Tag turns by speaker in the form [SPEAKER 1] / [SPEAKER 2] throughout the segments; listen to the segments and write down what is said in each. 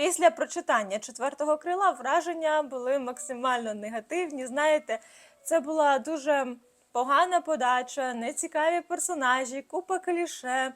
[SPEAKER 1] Після прочитання четвертого крила враження були максимально негативні. Знаєте, це була дуже погана подача, нецікаві персонажі, купа кліше, е,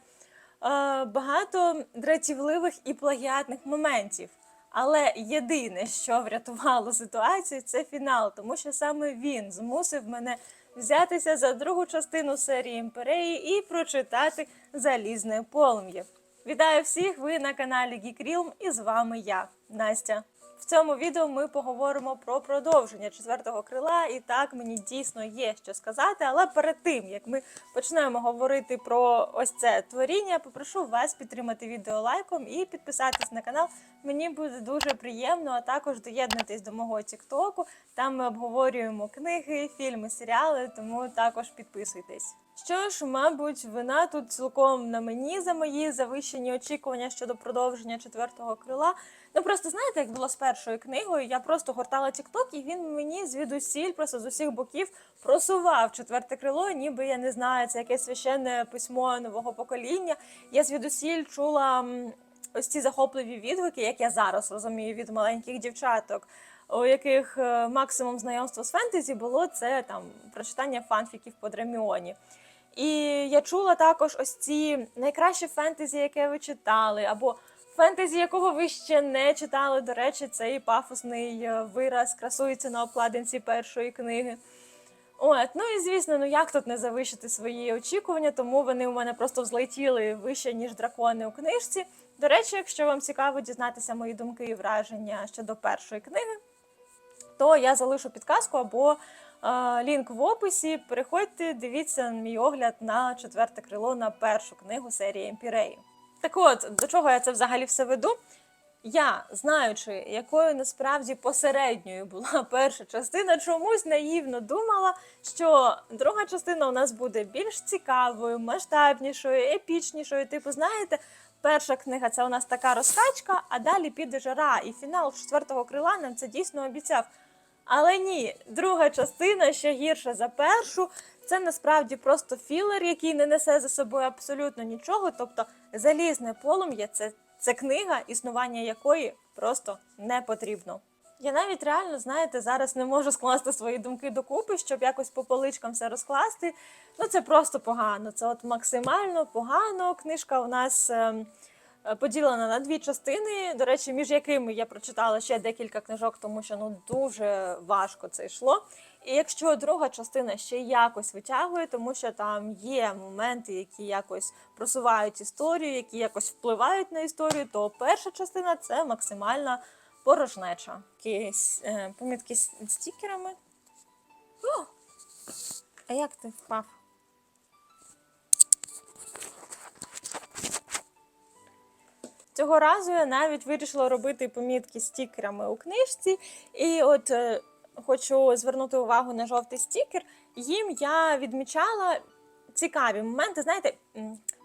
[SPEAKER 1] багато дратівливих і плагіатних моментів. Але єдине, що врятувало ситуацію, це фінал, тому що саме він змусив мене взятися за другу частину серії імперії і прочитати залізне полум'я. Вітаю всіх! Ви на каналі Geek Realm і з вами я, Настя. В цьому відео ми поговоримо про продовження четвертого крила, і так мені дійсно є що сказати. Але перед тим як ми почнемо говорити про ось це творіння, попрошу вас підтримати відео лайком і підписатись на канал. Мені буде дуже приємно, а також доєднатись до мого тіктоку. Там ми обговорюємо книги, фільми, серіали, тому також підписуйтесь. Що ж, мабуть, вина тут цілком на мені за мої завищені очікування щодо продовження четвертого крила. Ну просто знаєте, як було з першою книгою, я просто гортала тікток, і він мені звідусіль, просто з усіх боків просував четверте крило, ніби я не знаю, це якесь священне письмо нового покоління. Я звідусіль чула ось ці захопливі відгуки, як я зараз розумію, від маленьких дівчаток. У яких е, максимум знайомства з фентезі було це там прочитання фанфіків по Драміоні. І я чула також ось ці найкраще фентезі, яке ви читали, або фентезі, якого ви ще не читали. До речі, цей пафосний е, вираз красується на обкладинці першої книги. От, ну і звісно, ну як тут не завищити свої очікування, тому вони у мене просто взлетіли вище, ніж дракони у книжці. До речі, якщо вам цікаво дізнатися мої думки і враження щодо першої книги, то я залишу підказку або лінк в описі. Переходьте, дивіться мій огляд на четверте крило на першу книгу серії Емпіреї. Так от, до чого я це взагалі все веду? Я, знаючи, якою насправді посередньою була перша частина, чомусь наївно думала, що друга частина у нас буде більш цікавою, масштабнішою, епічнішою. Типу, знаєте, перша книга це у нас така розкачка, а далі піде жара. І фінал четвертого крила нам це дійсно обіцяв. Але ні, друга частина ще гірша за першу. Це насправді просто філер, який не несе за собою абсолютно нічого. Тобто залізне полум'я це, це книга, існування якої просто не потрібно. Я навіть реально, знаєте, зараз не можу скласти свої думки докупи, щоб якось по поличкам все розкласти. Ну це просто погано. Це от максимально погано. Книжка у нас. е, поділена на дві частини, до речі, між якими я прочитала ще декілька книжок, тому що ну дуже важко це йшло. І якщо друга частина ще якось витягує, тому що там є моменти, які якось просувають історію, які якось впливають на історію, то перша частина це максимальна порожнеча. Якісь е, помітки з стікерами. О! А як ти впав? Цього разу я навіть вирішила робити помітки стікерами у книжці. І от е, хочу звернути увагу на жовтий стікер. Їм я відмічала цікаві моменти, знаєте,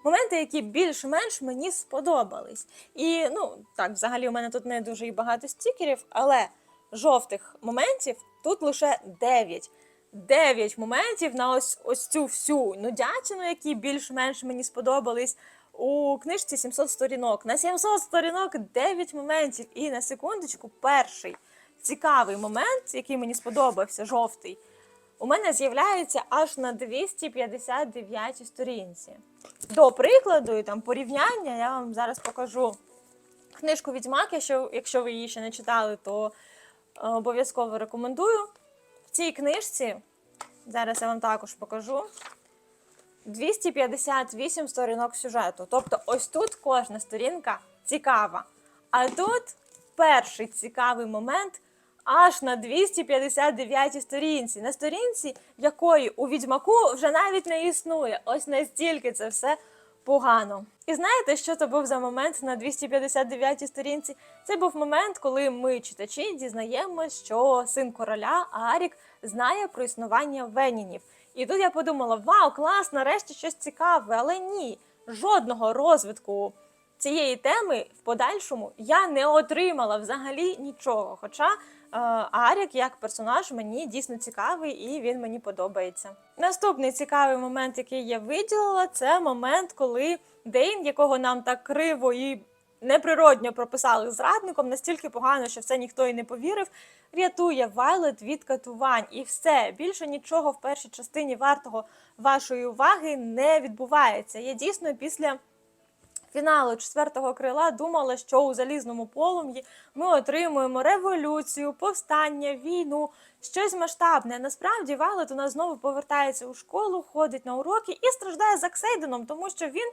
[SPEAKER 1] моменти, які більш-менш мені сподобались. І ну так, взагалі, у мене тут не дуже і багато стікерів, але жовтих моментів тут лише 9. 9 моментів на ось ось цю всю нудятину, які більш-менш мені сподобались. У книжці 700 сторінок. На 700 сторінок 9 моментів. І на секундочку, перший цікавий момент, який мені сподобався, жовтий, у мене з'являється аж на 259 сторінці. До прикладу і там порівняння я вам зараз покажу книжку Відьмак, якщо, якщо ви її ще не читали, то е, обов'язково рекомендую. В цій книжці, зараз я вам також покажу. 258 сторінок сюжету. Тобто, ось тут кожна сторінка цікава. А тут перший цікавий момент аж на 259 сторінці. На сторінці, якої у відьмаку вже навіть не існує. Ось настільки це все погано. І знаєте, що це був за момент на 259 сторінці? Це був момент, коли ми, читачі, дізнаємося, що син короля Арік знає про існування Венінів. І тут я подумала: вау, клас, нарешті щось цікаве, але ні, жодного розвитку цієї теми в подальшому я не отримала взагалі нічого. Хоча е, Арік як персонаж мені дійсно цікавий і він мені подобається. Наступний цікавий момент, який я виділила, це момент, коли Дейн, якого нам так криво і неприродньо прописали зрадником, настільки погано, що в це ніхто і не повірив. Рятує Вайлет від катувань. І все більше нічого в першій частині вартого вашої уваги не відбувається. Я дійсно після фіналу четвертого крила думала, що у залізному полум'ї ми отримуємо революцію, повстання, війну, щось масштабне. Насправді Вайлет у нас знову повертається у школу, ходить на уроки і страждає за Ксейденом, тому що він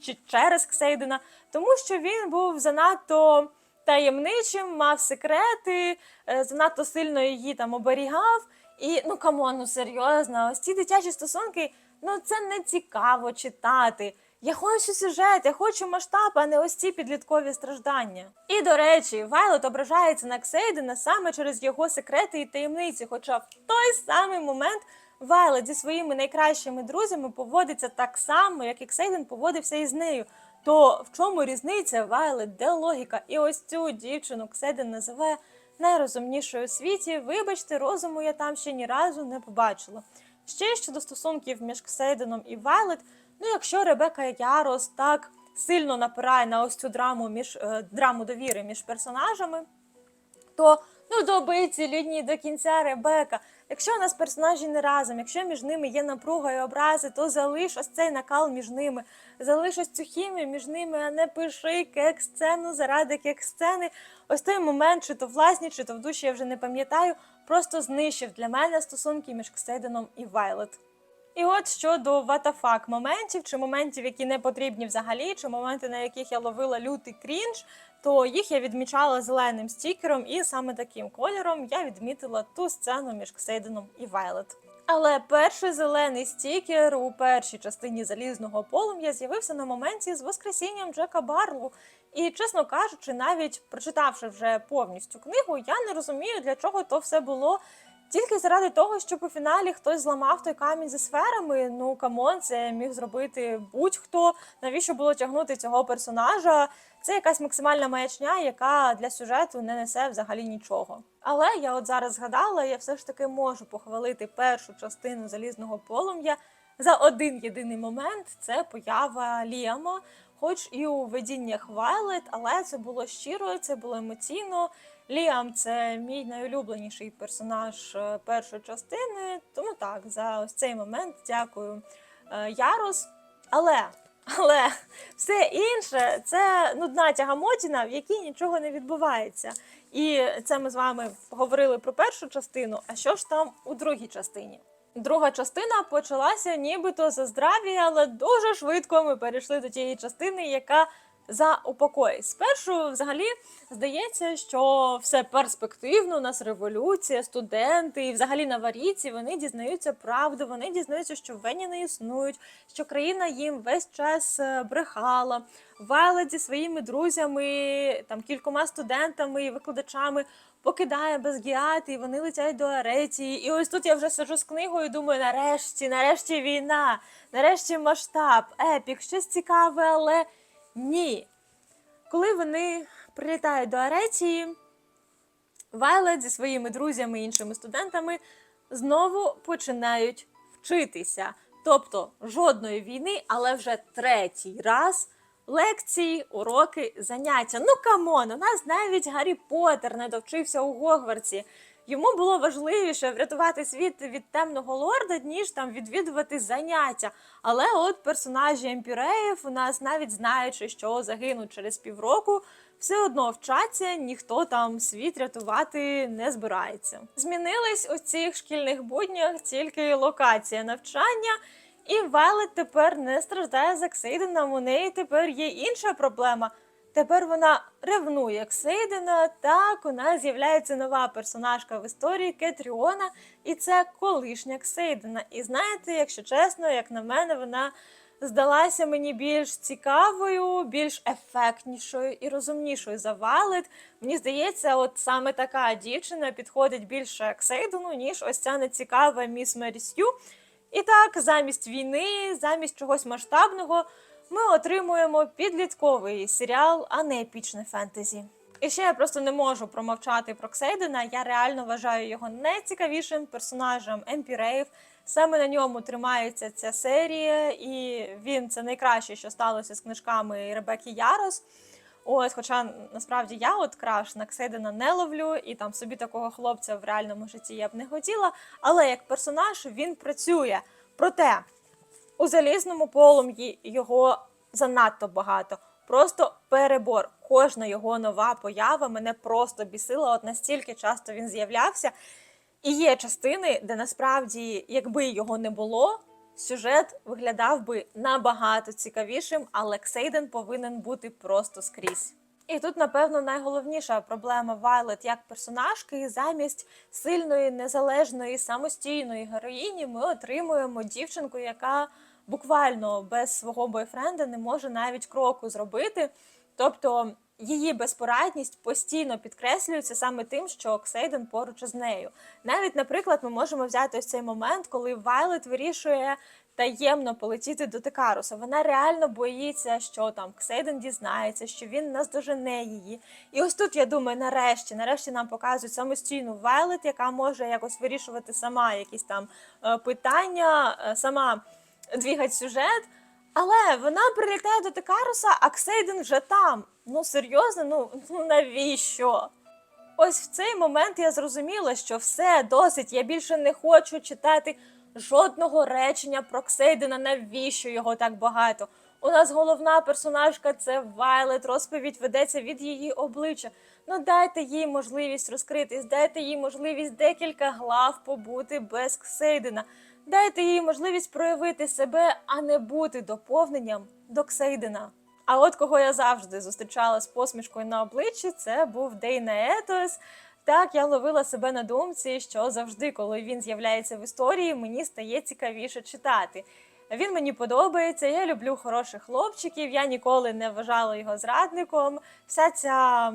[SPEAKER 1] чи через Ксейдена, тому що він був занадто таємничим, мав секрети, е, занадто сильно її там оберігав. І ну камон, ну серйозно, ось ці дитячі стосунки, ну це не цікаво читати. Я хочу сюжет, я хочу масштаб, а не ось ці підліткові страждання. І до речі, Вайлот ображається на Ксейдена саме через його секрети і таємниці. Хоча в той самий момент Вайлот зі своїми найкращими друзями поводиться так само, як і Ксейден поводився із нею. То в чому різниця Вайлет, де логіка? І ось цю дівчину Ксейден називає найрозумнішою у світі. Вибачте, розуму я там ще ні разу не побачила. Ще щодо стосунків між Ксейденом і Вайлет, ну якщо Ребека Ярос так сильно напирає на ось цю драму між е, драму довіри між персонажами, то ну доби ці лінії до кінця Ребека. Якщо у нас персонажі не разом, якщо між ними є напруга і образи, то залиш ось цей накал між ними, залиш ось цю хімію між ними, а не пиши кек-сцену заради кек-сцени. Ось той момент, чи то власні, чи то в душі, я вже не пам'ятаю, просто знищив для мене стосунки між Ксейденом і Вайлет. І от щодо ватафак моментів, чи моментів, які не потрібні взагалі, чи моменти, на яких я ловила лютий крінж, то їх я відмічала зеленим стікером, і саме таким кольором я відмітила ту сцену між Ксейденом і Вайлет. Але перший зелений стікер у першій частині залізного полум'я з'явився на моменті з воскресінням Джека Барлу. І, чесно кажучи, навіть прочитавши вже повністю книгу, я не розумію, для чого то все було. Тільки заради того, щоб у фіналі хтось зламав той камінь зі сферами. Ну камон, це міг зробити будь-хто. Навіщо було тягнути цього персонажа? Це якась максимальна маячня, яка для сюжету не несе взагалі нічого. Але я от зараз згадала, я все ж таки можу похвалити першу частину залізного полум'я за один єдиний момент. Це поява Ліама, хоч і у видіннях Вайлет, але це було щиро, це було емоційно. Ліам це мій найулюбленіший персонаж е, першої частини. Тому так, за ось цей момент дякую е, Ярос. Але, але все інше це нудна тягамотіна, в якій нічого не відбувається. І це ми з вами говорили про першу частину. А що ж там у другій частині? Друга частина почалася нібито за здраві, але дуже швидко ми перейшли до тієї частини, яка за упокой. Спершу, взагалі, здається, що все перспективно. У нас революція, студенти і взагалі наварійці вони дізнаються правду. Вони дізнаються, що Вені не існують, що країна їм весь час е, брехала. Вайлет зі своїми друзями, там кількома студентами і викладачами. Покидає Безгіат, і вони летять до Аретії. І ось тут я вже сиджу з книгою і думаю, нарешті, нарешті війна, нарешті масштаб, епік, щось цікаве, але ні. Коли вони прилітають до Аретії, Вайлет зі своїми друзями і іншими студентами знову починають вчитися. Тобто жодної війни, але вже третій раз лекції, уроки, заняття. Ну камон, у нас навіть Гаррі Поттер не довчився у Гогвартсі. Йому було важливіше врятувати світ від темного лорда, ніж там відвідувати заняття. Але от персонажі емпіреїв у нас навіть знаючи, що загинуть через півроку, все одно вчаться, ніхто там світ рятувати не збирається. Змінились у цих шкільних буднях тільки локація навчання. І Вайлет тепер не страждає за Ксейденом, у неї тепер є інша проблема. Тепер вона ревнує Ксейдена. Так, у нас з'являється нова персонажка в історії Кетріона, і це колишня Ксейдена. І знаєте, якщо чесно, як на мене, вона здалася мені більш цікавою, більш ефектнішою і розумнішою за Вайлет. Мені здається, от саме така дівчина підходить більше Ксейдену, ніж ось ця нецікава міс Мерісю. І так, замість війни, замість чогось масштабного, ми отримуємо підлітковий серіал, а не епічне фентезі. І ще я просто не можу промовчати про Ксейдена. Я реально вважаю його найцікавішим персонажем Емпіреїв. Саме на ньому тримається ця серія, і він це найкраще, що сталося з книжками Ребекки Ярос. Ось, хоча насправді я от краш на Ксейдена не ловлю, і там собі такого хлопця в реальному житті я б не хотіла. Але як персонаж він працює. Проте у залізному полум'ї його занадто багато. Просто перебор. Кожна його нова поява мене просто бісила. От настільки часто він з'являвся. І є частини, де насправді, якби його не було, сюжет виглядав би набагато цікавішим, але Ксейден повинен бути просто скрізь. І тут, напевно, найголовніша проблема Вайлет як персонажки. Замість сильної, незалежної, самостійної героїні ми отримуємо дівчинку, яка буквально без свого бойфренда не може навіть кроку зробити. Тобто її безпорадність постійно підкреслюється саме тим, що Ксейден поруч із нею. Навіть, наприклад, ми можемо взяти ось цей момент, коли Вайлет вирішує таємно полетіти до Текаруса. Вона реально боїться, що там Ксейден дізнається, що він наздожене її. І ось тут я думаю, нарешті, нарешті нам показують самостійну Вайлет, яка може якось вирішувати сама якісь там е, питання, е, сама двігати сюжет. Але вона прилітає до Текаруса, а Ксейден вже там. Ну серйозно, ну, ну навіщо? Ось в цей момент я зрозуміла, що все досить. Я більше не хочу читати жодного речення про Ксейдена. Навіщо його так багато? У нас головна персонажка це Вайлет. Розповідь ведеться від її обличчя. Ну дайте їй можливість розкритись, дайте їй можливість декілька глав побути без Ксейдена. Дайте їй можливість проявити себе, а не бути доповненням до Ксейдена. А от кого я завжди зустрічала з посмішкою на обличчі, це був Дейна Етос. Так, я ловила себе на думці, що завжди, коли він з'являється в історії, мені стає цікавіше читати. Він мені подобається, я люблю хороших хлопчиків, я ніколи не вважала його зрадником. Вся ця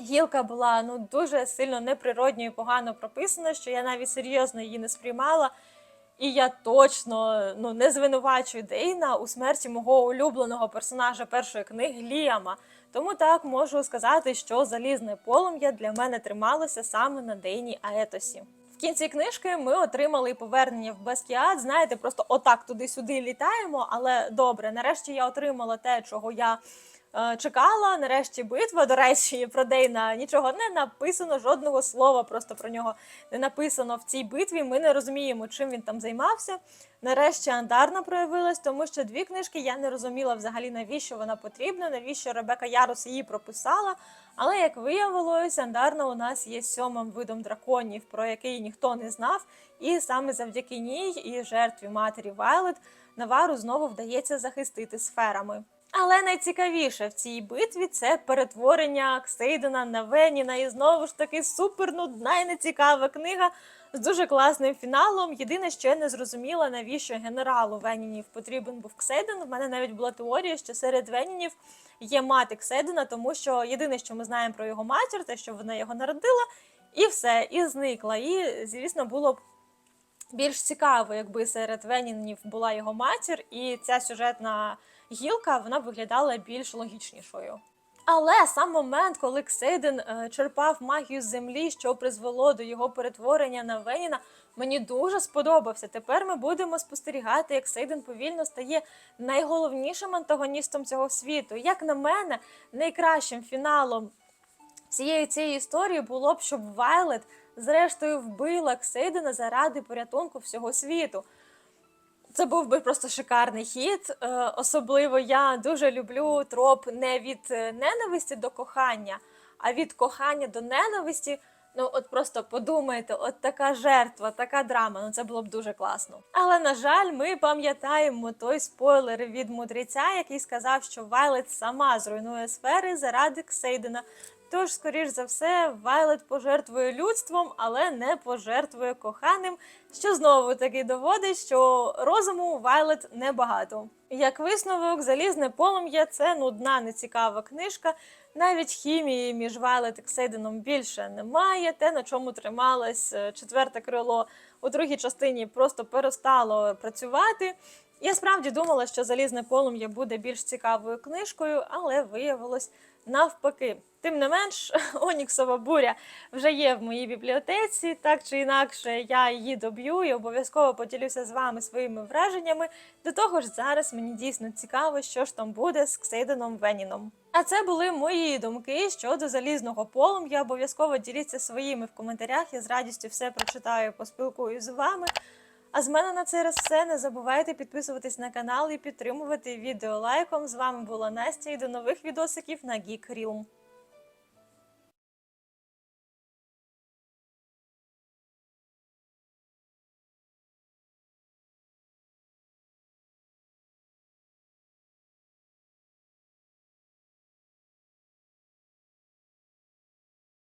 [SPEAKER 1] гілка була ну дуже сильно неприродньо і погано прописана, що я навіть серйозно її не сприймала. І я точно ну не звинувачую Дейна у смерті мого улюбленого персонажа першої книги Ліама. Тому так можу сказати, що залізне полум'я для мене трималося саме на Дейні Аетосі. В кінці книжки ми отримали повернення в Баскіат. Знаєте, просто отак туди-сюди літаємо. Але добре, нарешті я отримала те, чого я чекала. Нарешті битва. До речі, про Дейна нічого не написано, жодного слова просто про нього не написано в цій битві. Ми не розуміємо, чим він там займався. Нарешті Андарна проявилась, тому що дві книжки я не розуміла взагалі, навіщо вона потрібна, навіщо Ребека Ярус її прописала. Але як виявилось, Андарна у нас є сьомим видом драконів, про який ніхто не знав. І саме завдяки ній і жертві матері Вайлет Навару знову вдається захистити сферами. Але найцікавіше в цій битві це перетворення Ксейдена на Веніна. І знову ж таки супер нудна і нецікава книга з дуже класним фіналом. Єдине, що я не зрозуміла, навіщо генералу Венінів потрібен був Ксейден. У мене навіть була теорія, що серед Венінів є мати Ксейдена, тому що єдине, що ми знаємо про його матір, те, що вона його народила, і все, і зникла. І, звісно, було б більш цікаво, якби серед Венінів була його матір, і ця сюжетна гілка вона виглядала більш логічнішою. Але сам момент, коли Ксейден е, черпав магію з землі, що призвело до його перетворення на Веніна, мені дуже сподобався. Тепер ми будемо спостерігати, як Сейден повільно стає найголовнішим антагоністом цього світу. Як на мене, найкращим фіналом цієї цієї історії було б, щоб Вайлет зрештою вбила Ксейдена заради порятунку всього світу. Це був би просто шикарний хід. Е, Особливо я дуже люблю троп не від е, ненависті до кохання, а від кохання до ненависті. Ну, от просто подумайте, от така жертва, така драма. Ну це було б дуже класно. Але на жаль, ми пам'ятаємо той спойлер від мудреця, який сказав, що Вайлет сама зруйнує сфери заради Ксейдена. Тож, скоріш за все, Вайлет пожертвує людством, але не пожертвує коханим, що знову таки доводить, що розуму Вайлет небагато. Як висновок, залізне полум'я це нудна, нецікава книжка. Навіть хімії між Вайлет і Ксейденом більше немає. Те, на чому трималось е, четверте крило у другій частині, просто перестало працювати. Я справді думала, що залізне полум'я буде більш цікавою книжкою, але виявилось навпаки. Тим не менш, Оніксова буря вже є в моїй бібліотеці. Так чи інакше, я її доб'ю і обов'язково поділюся з вами своїми враженнями. До того ж, зараз мені дійсно цікаво, що ж там буде з Ксейденом Веніном. А це були мої думки щодо залізного полум'я. Обов'язково діліться своїми в коментарях. Я з радістю все прочитаю, поспілкуюсь з вами. А з мене на цей раз все. Не забувайте підписуватись на канал і підтримувати відео лайком. З вами була Настя і до нових відосиків на Geek Realm.